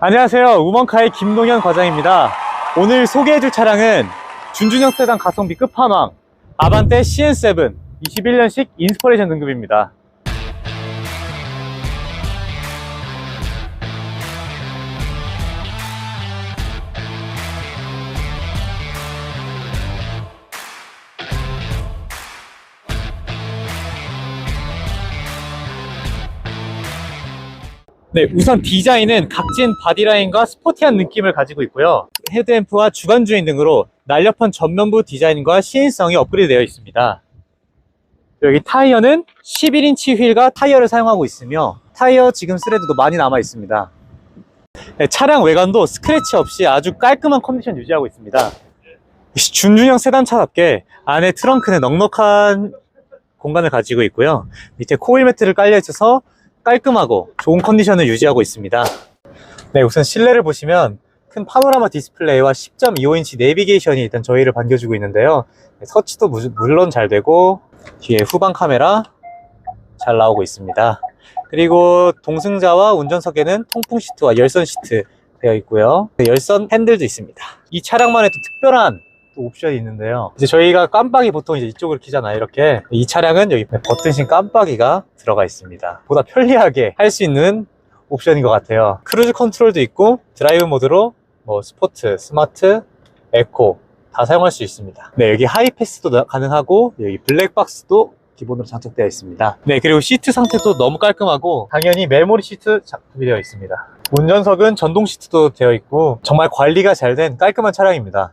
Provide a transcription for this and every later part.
안녕하세요. 우먼카의 김동현 과장입니다. 오늘 소개해줄 차량은 준준형 세단 가성비 끝판왕 아반떼 CN7 21년식 인스퍼레이션 등급입니다. 네, 우선 디자인은 각진 바디라인과 스포티한 느낌을 가지고 있고요. 헤드램프와 주간 주행 등으로 날렵한 전면부 디자인과 시인성이 업그레이드되어 있습니다. 여기 타이어는 11인치 휠과 타이어를 사용하고 있으며 타이어 지금 스레드도 많이 남아 있습니다. 네, 차량 외관도 스크래치 없이 아주 깔끔한 컨디션 유지하고 있습니다. 준준형 세단차답게 안에 트렁크는 넉넉한 공간을 가지고 있고요. 밑에 코일 매트를 깔려 있어서 깔끔하고 좋은 컨디션을 유지하고 있습니다. 네, 우선 실내를 보시면 큰 파노라마 디스플레이와 10.25인치 내비게이션이 일단 저희를 반겨주고 있는데요. 네, 서치도 무- 물론 잘 되고 뒤에 후방 카메라 잘 나오고 있습니다. 그리고 동승자와 운전석에는 통풍 시트와 열선 시트 되어 있고요. 네, 열선 핸들도 있습니다. 이 차량만의 또 특별한 또 옵션이 있는데요. 이제 저희가 깜빡이 보통 이제 이쪽을 키잖아요. 이렇게 이 차량은 여기 버튼식 깜빡이가 들어가 있습니다. 보다 편리하게 할 수 있는 옵션인 것 같아요. 크루즈 컨트롤도 있고 드라이브 모드로 뭐 스포트, 스마트, 에코 다 사용할 수 있습니다. 네, 여기 하이패스도 나- 가능하고 여기 블랙박스도 기본으로 장착되어 있습니다. 네, 그리고 시트 상태도 너무 깔끔하고 당연히 메모리 시트 장착이 되어 있습니다. 운전석은 전동 시트도 되어 있고 정말 관리가 잘 된 깔끔한 차량입니다.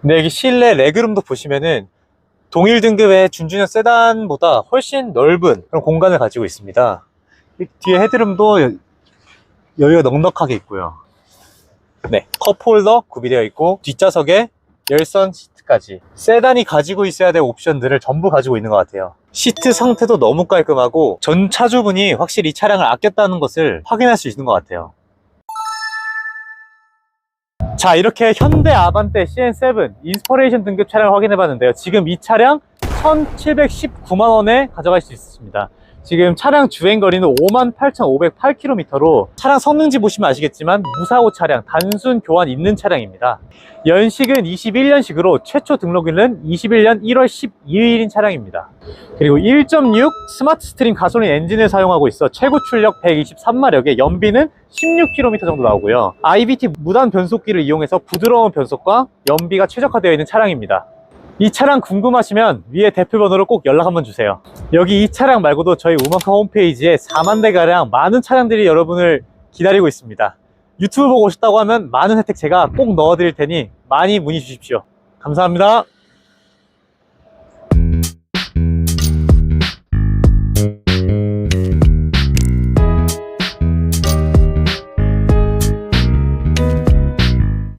근데 여기 실내 레그룸도 보시면은 동일 등급의 준준형 세단보다 훨씬 넓은 그런 공간을 가지고 있습니다. 이 뒤에 헤드룸도 여- 여유가 넉넉하게 있고요. 네, 컵홀더 구비되어 있고 뒷좌석에 열선 시트까지 세단이 가지고 있어야 될 옵션들을 전부 가지고 있는 것 같아요. 시트 상태도 너무 깔끔하고 전 차주분이 확실히 이 차량을 아꼈다는 것을 확인할 수 있는 것 같아요. 자 이렇게 현대 아반떼 CN7 인스퍼레이션 등급 차량을 확인해 봤는데요. 지금 이 차량 1719만원에 가져갈 수 있습니다 지금 차량 주행 거리는 58,508km로 차량 성능지 보시면 아시겠지만 무사고 차량 단순 교환 있는 차량입니다 연식은 21년식으로 최초 등록일은 21년 1월 12일인 차량입니다 그리고 1.6 스마트 스트림 가솔린 엔진을 사용하고 있어 최고 출력 123마력에 연비는 16km 정도 나오고요. IBT 무단 변속기를 이용해서 부드러운 변속과 연비가 최적화되어 있는 차량입니다. 이 차량 궁금하시면 위에 대표 번호로 꼭 연락 한번 주세요. 여기 이 차량 말고도 저희 우먼카 홈페이지에 4만 대가량 많은 차량들이 여러분을 기다리고 있습니다. 유튜브 보고 오셨다고 하면 많은 혜택 제가 꼭 넣어드릴 테니 많이 문의 주십시오. 감사합니다.